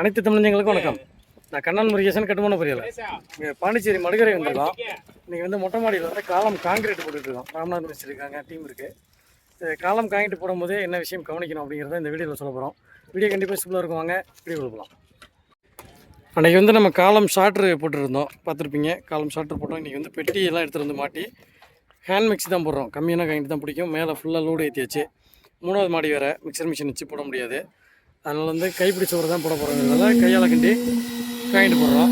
அனைத்து தமிழஞ்சங்களுக்கும் வணக்கம். நான் கண்ணன் முருகேசன் கட்டுமான பொரியலை இங்கே பாண்டிச்சேரி மடுகரை வந்திருக்கோம். இன்றைக்கி வந்து மொட்டை மாடியில் வந்து காலம் காங்கிரீட் போட்டுட்டு இருக்கோம். ராமநாத் மிஸ்திரி இருக்காங்க டீம் இருக்குது காலம் காங்கிரீட் போடும்போது என்ன விஷயம் கவனிக்கணும் அப்படிங்கிறத இந்த வீடியோவில் சொல்ல போகிறோம் வீடியோ கண்டிப்பாக சிம்பிளாக இருக்கும். வாங்க வீடியோ போகலாம் அன்றைக்கி வந்து நம்ம காலம் ஷார்ட்ரு போட்டுருந்தோம். பார்த்துருப்பீங்க. காலம் ஷார்ட்ரு போட்டோம். இன்றைக்கி வந்து பெட்டி எல்லாம் எடுத்துகிட்டு வந்து மாட்டி ஹேண்ட் மிக்ஸ் தான் போடுறோம். கம்மியான காங்கிட்டு தான் பிடிக்கும். மேலே ஃபுல்லாக லோடு ஏற்றியாச்சு மூணாவது மாடி வேறு மிக்சர் மிஷின் வச்சு போட முடியாது. அதனால் வந்து கைப்பிடி சோறு தான் போட போகிறோங்கிறதால கையால் கிண்டி காயிட்டு போடுறோம்.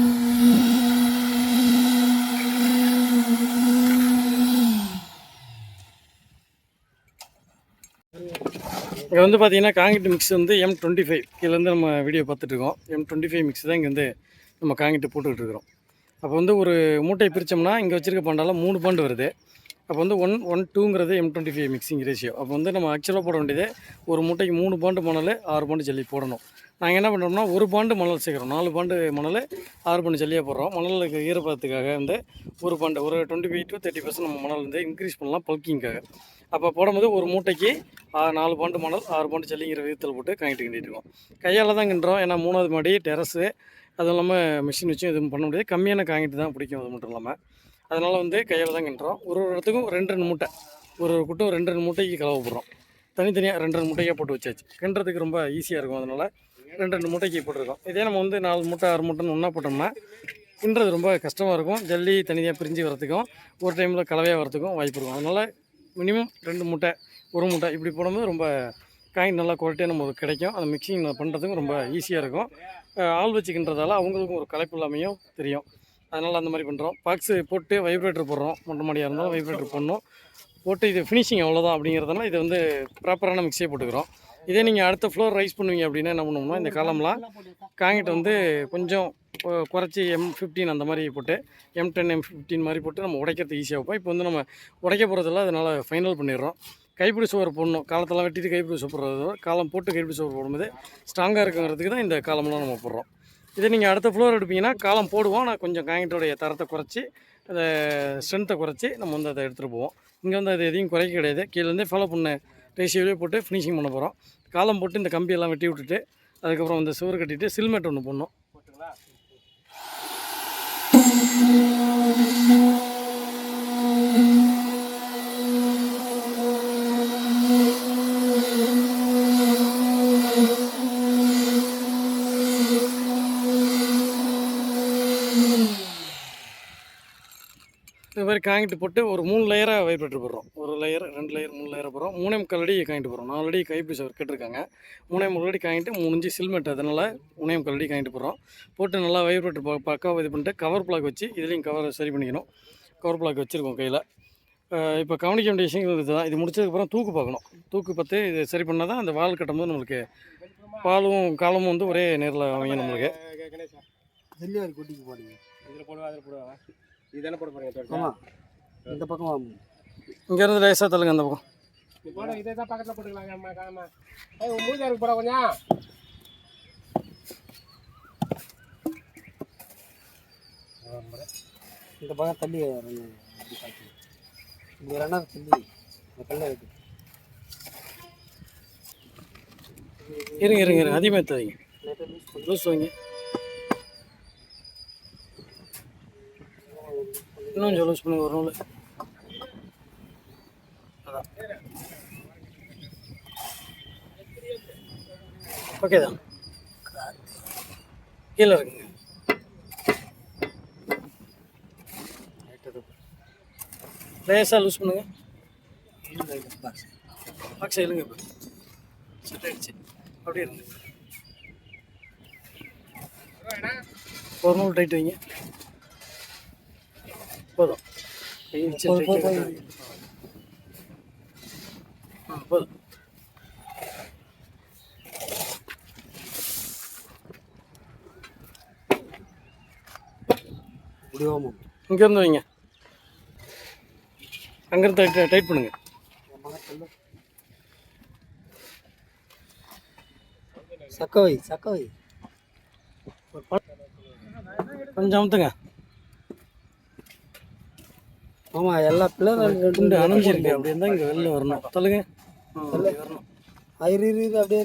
இங்கே வந்து பார்த்தீங்கன்னா காங்கிட்டு மிக்ஸ் வந்து எம் டுவெண்ட்டி ஃபைவ் இதுலேருந்து நம்ம வீடியோ பார்த்துட்ருக்கோம் எம் டுவெண்ட்டி ஃபைவ் மிக்ஸ் தான் இங்கே வந்து நம்ம காங்கிட்டு போட்டுக்கிட்டு இருக்கிறோம். அப்போ வந்து ஒரு மூட்டையை பிரித்தோம்னா இங்கே வச்சுருக்க பண்டால மூணு பண்டு வருது. அப்போ வந்து one one டூங்கிறது M twenty five mixing ratio அப்போ வந்து நம்ம ஆக்சுவலாக போட வேண்டியது ஒரு மூட்டைக்கு மூணு பாண்டு மணல் ஆறு பாண்டு ஜல்லி போடணும். நாங்கள் என்ன பண்ணுறோம்னா ஒரு பாண்டு மணல் சேர்க்குறோம். நாலு பாண்டு மணல் ஆறு பாண்டு ஜல்லியாக போடுறோம். மணலுக்கு ஈரப்பதத்துக்காக வந்து ஒரு பாண்டு ஒரு twenty five to thirty percent நம்ம மணல் வந்து இன்க்ரீஸ் பண்ணலாம் பல்கிங்காக அப்போ போடும்போது ஒரு மூட்டைக்கு நாலு பாண்டு மணல் ஆறு பாண்டு ஜல்லிங்கிற விதத்தில் போட்டு கங்கிட்டு கிண்டிட்டு இருக்கோம். கையால் தான் கிண்டுறோம். ஏன்னா மூணாவது மாடி டெரஸு அதுவும் இல்லாமல் மிஷின் வச்சும் எதுவும் பண்ண முடியாது. கம்மியான காங்கிட்டு தான் பிடிக்கும். அது மட்டும் இல்லாமல் அதனால் வந்து கையில் தான் கிண்டுறோம். ஒரு ஒரு இடத்துக்கும் ரெண்டு ரெண்டு மூட்டை. ஒரு ஒரு குட்டும் ரெண்டு ரெண்டு மூட்டைக்கு கலவை போடுறோம் தனித்தனியாக ரெண்டு ரெண்டு மூட்டையாக போட்டு வச்சாச்சு. கிண்டுறதுக்கு ரொம்ப ஈஸியாக இருக்கும் அதனால் ரெண்டு ரெண்டு மூட்டைக்கு போட்டிருக்கோம். இதே நம்ம வந்து நாலு மூட்டை ஆறு மூட்டைன்னு ஒன்றா போட்டோம்னா கிண்டுறது ரொம்ப கஷ்டமாக இருக்கும். ஜல்லி தனியாக பிரிஞ்சு வரத்துக்கும் ஒரு டைமில் கலவையாக வரத்துக்கும் வாய்ப்பு இருக்கும். அதனால் மினிமம் ரெண்டு மூட்டை ஒரு மூட்டை இப்படி போடும்போது ரொம்ப காயின் நல்லா குவாலிட்டியாக நமக்கு கிடைக்கும். அந்த மிக்சிங் பண்ணுறதுக்கும் ரொம்ப ஈஸியாக இருக்கும். ஆள் வச்சுக்கின்றதால அவங்களுக்கும் ஒரு கலைப்பு இல்லாமையும் தெரியும். அதனால் அந்த மாதிரி பண்ணுறோம் பாக்ஸு போட்டு வைப்ரேட்டர் போடுறோம். மொட்டை மாடியாக இருந்தாலும் வைப்ரேட்டர் போடணும். போட்டு இது ஃபினிஷிங் அவ்வளோதான் அப்படிங்கிறதுனால இது வந்து ப்ராப்பரான மிக்ஸியை போட்டுக்கிறோம். இதே நீங்கள் அடுத்த ஃப்ளோர் ரைஸ் பண்ணுவீங்க அப்படின்னா என்ன பண்ணணும்னா இந்த காலம்லாம் காங்கிட்டு வந்து கொஞ்சம் குறைச்சி எம் ஃபிஃப்டீன் அந்த மாதிரி போட்டு எம் டென் எம் ஃபிஃப்டீன் மாதிரி போட்டு நம்ம உடைக்கிறது ஈஸியாக வைப்போம். இப்போ வந்து நம்ம உடைக்க போகிறதில்ல அதனால் ஃபைனல் பண்ணிடுறோம். கைப்பிடி சோறு போடணும். காலத்தெல்லாம் வெட்டிட்டு கைப்பிடி சுவர் போடுறது காலம் போட்டு கைப்பிடி சோறு போடும்போது ஸ்ட்ராங்காக இருக்குங்கிறதுக்கு தான் இந்த காலம்லாம் நம்ம போடுறோம். இதே நீங்கள் அடுத்த ஃப்ளோர் எடுப்பீங்கன்னா காலம் போடுவோம். ஆனால் கொஞ்சம் காங்கிட்டோடைய தரத்தை குறைச்சி அதை ஸ்ட்ரென்த்தை குறைச்சி நம்ம வந்து அதை எடுத்துகிட்டு போவோம். இங்கே வந்து அது எதையும் குறைக்க கிடையாது. கீழேருந்தே ஃபாலோ பண்ண. ரேஷியோவே போட்டு ஃபினிஷிங் பண்ண போகிறோம் காலம் போட்டு இந்த கம்பியெல்லாம் வெட்டி விட்டுட்டு அதுக்கப்புறம் வந்து சுவர் கட்டிட்டு சில்மெட் ஒன்று போடணும். மாதிரி காங்கிட்டு போட்டு ஒரு மூணு லேயராக வைப்ரேட்டர் போடுறோம் ஒரு லேயர் ரெண்டு லேயர் மூணு லேயர் போகிறோம் மூணே முக்கால் அடி காங்கிட்டு போகிறோம் நாலு அடி கைப்பிடி சவர் கேட்டிருக்காங்க மூணே முக்கால் அடி காங்கிட்டு மூணு இஞ்சி சில்மெட் அதனால் மூணே முக்கால் அடி காங்கிட்டு போகிறோம் போட்டு நல்லா வைப்ரேட்டர் ப பக்காவாக இது பண்ணிட்டு கவர் பிளாக் வச்சு இதுலேயும் கவர் சரி பண்ணிக்கணும் கவர் பிளாக் வச்சுருக்கோம் கையில் இப்போ கவனிக்க வேண்டிய விஷயங்கள் இதுதான் இது முடிச்சதுக்கப்புறம் தூக்கு பார்க்கணும் தூக்கு பார்த்து இது சரி பண்ணால் தான் அந்த வால் கட்டும்போது நம்மளுக்கு பாலும் காலமும் வந்து ஒரே நேரில் அமையும் நம்மளுக்கு ஜல்லி ஒரு குட்டிக்கு போடுங்க இதில் போடுவா அதில் போடுவா இதுதானே போட போறீங்க ஆமாம் இந்த பக்கம் வாங்க. இங்கேருந்து லேசாக தள்ளுங்க அந்த பக்கம். நீ போட இதே தான் பக்கத்தில் போட்டுக்கலாங்க அம்மா காமா. ஏய் மூஞ்சி இருக்கு கொஞ்சம்? இந்த பக்கம் தள்ளி. இப்படி ரெண்டாவது தள்ளி இந்த கல்லை வைக்க இருங்க இருங்க இருங்க. அதிகமாக எடுத்தாதீங்க லூஸ் வைங்க. இன்னும் கொஞ்சம் லூஸ் பண்ணுங்க ஒரு நூல். அதான். ஓகே தான். கீழே இருக்குங்க. லேசாக லூஸ் பண்ணுங்க. பாக்ஸ் இல்லைங்க இப்போ செட் ஆகிடுச்சு அப்படியே இருங்க. ஒரு நூல் டைட் வைங்க போதும் கை வச்சு போதும், tight ஆ போதும். கட்டுங்க. ஆ போதும் இப்படி வாமா இங்கேருந்து வைங்க. அங்கேருந்து டைட் டைட் பண்ணுங்க. சக்க வை சக்க வை கொஞ்சம் அமுத்துங்க. ஆமாம் எல்லா பிள்ளைகளும் அணைஞ்சிருக்கு அப்படி இருந்தால் இங்கே வெளில வரணும். சொல்லுங்க. வரணும். ஆயிரு இரு. இரு, அப்படியே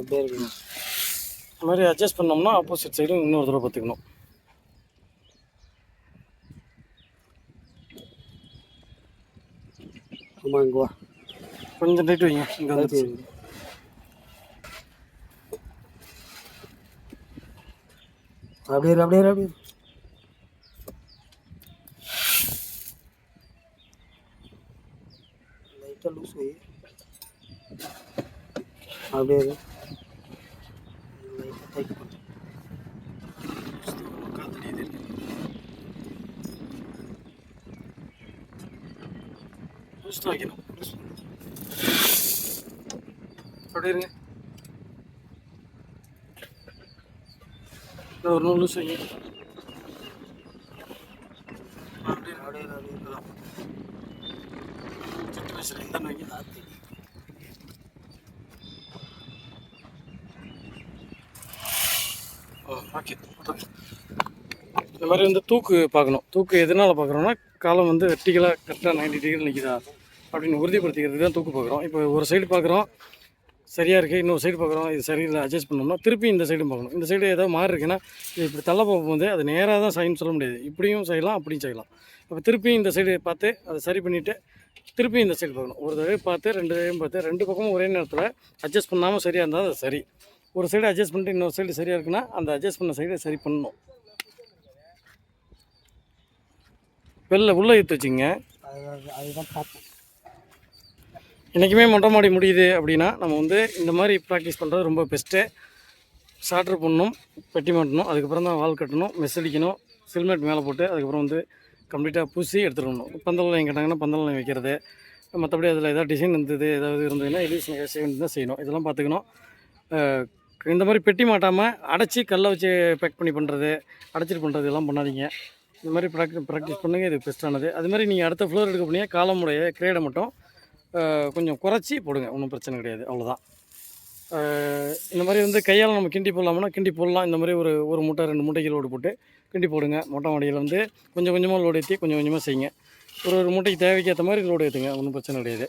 அப்படியே இருக்கணும் இந்த மாதிரி அட்ஜஸ்ட் பண்ணோம்னா ஆப்போசிட் சைடும் இன்னொரு தடவை பார்த்துக்கணும். ஆமாம் இங்கே வா. கொஞ்சம் டைட் வைங்க. இங்கே வந்து அப்படியே இரு, அப்படியே இரு, அப்படியே இரு. லைட்டா லூஸ் வை அப்படியே இரு. லைட்டா டைட் பண்ணு லூஸ்டாக வைக்கணும் அப்படி இருங்க இந்த ஒரு நூல் லூஸ் வைங்க. இந்த ஓகே இந்த மாதிரி வந்து தூக்கு பார்க்கணும். தூக்கு எதனால் பார்க்குறோம்னா காலம் வந்து வெர்டிகலாக கரெக்டாக நைன்டி டிகிரி நிற்குதா அப்படின்னு உறுதிப்படுத்திக்கிறதுக்கு தான் தூக்கு பார்க்குறோம். இப்போ ஒரு சைடு பார்க்குறோம். சரியாக இருக்குது இன்னொரு சைடு பார்க்குறோம். இது சரியில்லை. அட்ஜஸ்ட் பண்ணோம்னா திருப்பி இந்த சைடும் பார்க்கணும். இந்த சைடு ஏதாவது மாறி இருக்குன்னா இது இப்படி தள்ள போகும்போது அது நேராக தான் சைன் சொல்ல முடியாது. இப்படியும் செய்யலாம் அப்படியும் செய்யலாம். அப்போ திருப்பி இந்த சைடு பார்த்து அதை சரி பண்ணிவிட்டு திருப்பி இந்த சைடு பார்க்கணும். ஒரு தடவை பார்த்து ரெண்டு தடவையும் பார்த்து ரெண்டு பக்கமும் ஒரே நேரத்தில் அட்ஜஸ்ட் பண்ணாமல் சரியாக இருந்தால் அது சரி. ஒரு சைடு அட்ஜஸ்ட் பண்ணிட்டு இன்னொரு சைடு சரியாக இருக்குன்னா அந்த அட்ஜஸ்ட் பண்ண சைடை சரி பண்ணணும். வெளில உள்ளே எடுத்து வச்சுங்க அது அதுதான் பார்த்தேன் என்றைக்குமே மொட்டை மாடி முடியுது அப்படின்னா நம்ம வந்து இந்த மாதிரி ப்ராக்டிஸ் பண்ணுறது ரொம்ப பெஸ்ட்டு ஷார்ட்ரு பண்ணணும் பெட்டி மாட்டணும் அதுக்கப்புறம் தான் வால் கட்டணும் மெஸ் அடிக்கணும் சில்மெட் மேலே போட்டு அதுக்கப்புறம் வந்து கம்ப்ளீட்டாக பூசி எடுத்துடணும் பந்தல் நிலையம் கேட்டாங்கன்னா பந்தல் நிலையம் வைக்கிறது. மற்றபடி அதில் ஏதாவது டிசைன் இருந்தது ஏதாவது இருந்ததுன்னா எலிவேஷன் செய்ய வேண்டியது தான் செய்யணும். இதெல்லாம் பார்த்துக்கணும். இந்த மாதிரி பெட்டி மாட்டாமல் அடைச்சி கல்லை வச்சு பேக் பண்ணி பண்ணுறது அடைச்சிட்டு பண்ணுறது எல்லாம் பண்ணாதீங்க. இந்த மாதிரி ப்ராக்டிஸ் ப்ராக்டிஸ் பண்ணுங்கள் இது பெஸ்ட்டானது அது மாதிரி நீங்கள் அடுத்த ஃப்ளோர் எடுக்க போனீங்க காலமுடைய கிரேடை மட்டும் கொஞ்சம் குறைச்சி போடுங்க. ஒன்றும் பிரச்சனை கிடையாது. அவ்வளோதான் இந்த மாதிரி வந்து கையால் நம்ம கிண்டி போடலாம்னா கிண்டி போடலாம். இந்த மாதிரி ஒரு ஒரு மூட்டை ரெண்டு மூட்டைக்கு லோடு போட்டு கிண்டி போடுங்க. மொட்டை மாடியில் வந்து கொஞ்சம் கொஞ்சமாக லோடு ஏற்றி கொஞ்சம் கொஞ்சமாக செய்யுங்க. ஒரு ஒரு மூட்டைக்கு தேவைக்கு ஏற்ற மாதிரி லோடு ஏற்றுங்க ஒன்றும் பிரச்சனை கிடையாது.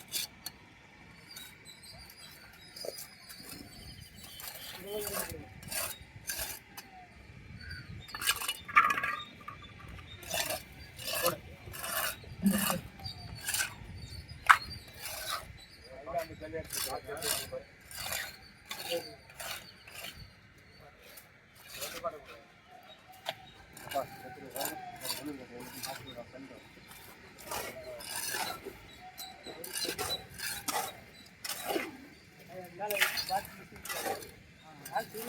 ಹಾಗೆ